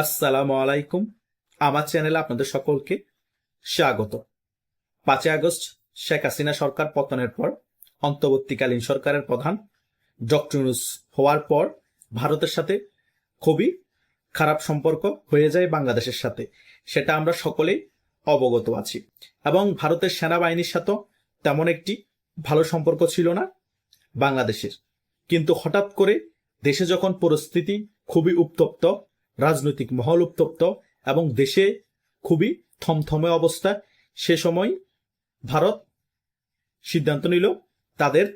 আসসালামু আলাইকুম। আমার চ্যানেলে আপনাদের সকলকে স্বাগত। পাঁচই আগস্ট, শেখ হাসিনা সরকার পতনের পর, অন্তর্বর্তীকালীন সরকারের প্রধান ডক্টর ইউনূস হওয়ার পর ভারতের সাথে খুবই খারাপ সম্পর্ক হয়ে যায় বাংলাদেশের সাথে। সেটা আমরা সকলেই অবগত আছি। এবং ভারতের সেনাবাহিনীর সাথেও তেমন একটি ভালো সম্পর্ক ছিল না বাংলাদেশের। কিন্তু হঠাৎ করে দেশে যখন পরিস্থিতি খুবই উত্তপ্ত রাজনৈতিক মহল উত্তপ্ত এবং দেশে খুবই থমথমে অবস্থা। সে সময় ভারত সিদ্ধান্ত নিল, তাদের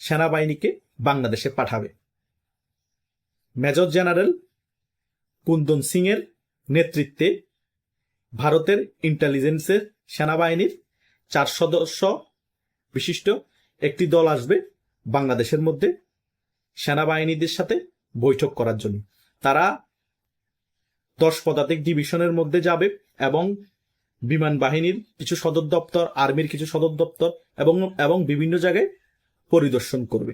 সেনাবাহিনীকে বাংলাদেশে পাঠাবে। মেজর জেনারেল কুন্দন সিং এর নেতৃত্বে ভারতের ইন্টেলিজেন্সের সেনাবাহিনীর চার সদস্য বিশিষ্ট একটি দল আসবে বাংলাদেশের মধ্যে সেনাবাহিনীদের সাথে বৈঠক করার জন্য। তারা দশ পদাতিক ডিভিশনের মধ্যে যাবে এবং বিমান বাহিনীর কিছু সদর দপ্তর, আর্মির কিছু সদর দপ্তর এবং এবং বিভিন্ন জায়গায় পরিদর্শন করবে।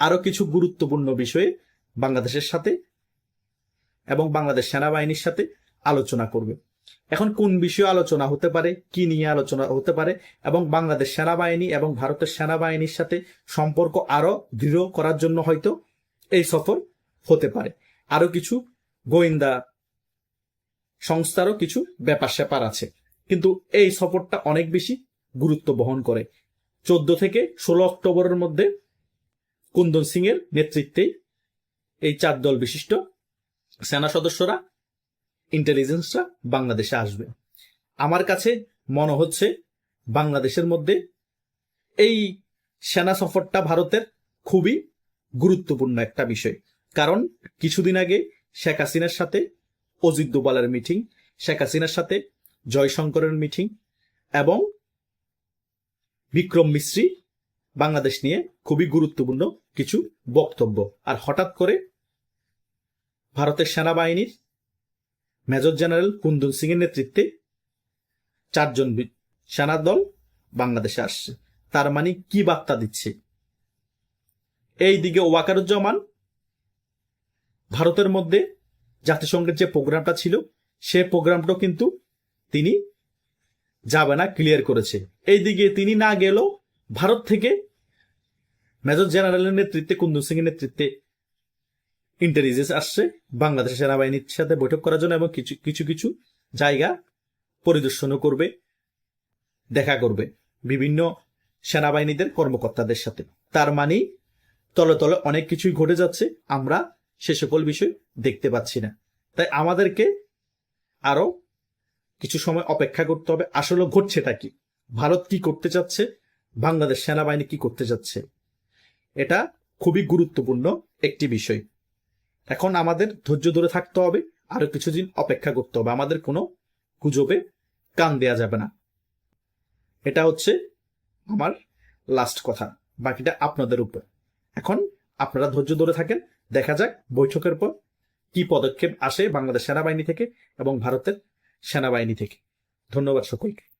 আরও কিছু গুরুত্বপূর্ণ বিষয়ে বাংলাদেশের সাথে এবং বাংলাদেশ সেনাবাহিনীর সাথে আলোচনা করবে। এখন কোন বিষয়ে আলোচনা হতে পারে, কি নিয়ে আলোচনা হতে পারে এবং বাংলাদেশ সেনাবাহিনী এবং ভারতের সেনাবাহিনীর সাথে সম্পর্ক আরও দৃঢ় করার জন্য হয়তো এই সফর হতে পারে। আরও কিছু গোয়েন্দা সংস্থারও কিছু ব্যাপার স্যাপার আছে। কিন্তু এই সফরটা অনেক বেশি গুরুত্ব বহন করে। চোদ্দ থেকে ষোলো অক্টোবরের মধ্যে কুন্দন সিং এর নেতৃত্বে এই চার দল বিশিষ্ট সেনা সদস্যরা ইন্টেলিজেন্সরা বাংলাদেশে আসবে। আমার কাছে মনে হচ্ছে বাংলাদেশের মধ্যে এই সেনা সফরটা ভারতের খুবই গুরুত্বপূর্ণ একটা বিষয়। কারণ কিছুদিন আগে শেখ হাসিনার সাথে অজিত দোবালের মিটিং শেখ হাসিনার সাথে, জয়শঙ্করের মিটিং এবং বিক্রম মিশ্রি বাংলাদেশ নিয়ে খুবই গুরুত্বপূর্ণ কিছু বক্তব্য। আর হঠাৎ করে ভারতের সেনাবাহিনীর মেজর জেনারেল কুন্দন সিং এর নেতৃত্বে চারজন সেনা দল বাংলাদেশে আসছে। তার মানে কি বার্তা দিচ্ছে? এই দিকে ওয়াকারুজ্জামান ভারতের মধ্যে জাতিসংঘের যে প্রোগ্রামটা ছিল, সে প্রোগ্রামটাও কিন্তু তিনি যাবে না ক্লিয়ার করেছে। এইদিকে তিনি না গেলেও ভারত থেকে মেজর জেনারেলের নেতৃত্বে কুন্দু সিং এর নেতৃত্বে ইন্টেলিজেন্স আসছে বাংলাদেশ সেনাবাহিনীর সাথে বৈঠক করার জন্য এবং কিছু কিছু কিছু জায়গা পরিদর্শনও করবে, দেখা করবে বিভিন্ন সেনাবাহিনীদের কর্মকর্তাদের সাথে। তার মানে তলে তলে অনেক কিছুই ঘটে যাচ্ছে। আমরা সে সকল বিষয় দেখতে পাচ্ছি না। তাই আমাদেরকে আরও কিছু সময় অপেক্ষা করতে হবে। আসলে ঘটছেটা কি? ভারত কি করতে চাচ্ছে? বাংলাদেশ সেনাবাহিনী কি করতে যাচ্ছে? এটা খুবই গুরুত্বপূর্ণ একটি বিষয়। এখন আমাদের ধৈর্য ধরে থাকতে হবে, আরও কিছুদিন অপেক্ষা করতে হবে। আমাদের কোনো গুজবে কান দেয়া যাবে না। এটা হচ্ছে আমার লাস্ট কথা। বাকিটা আপনাদের উপর। এখন আপনারা ধৈর্য ধরে থাকেন দেখা যাক বৈঠকের পর কি পদক্ষেপ আসে বাংলাদেশ সেনাবাহিনী থেকে এবং ভারতের সেনাবাহিনী থেকে। ধন্যবাদ সকলকে।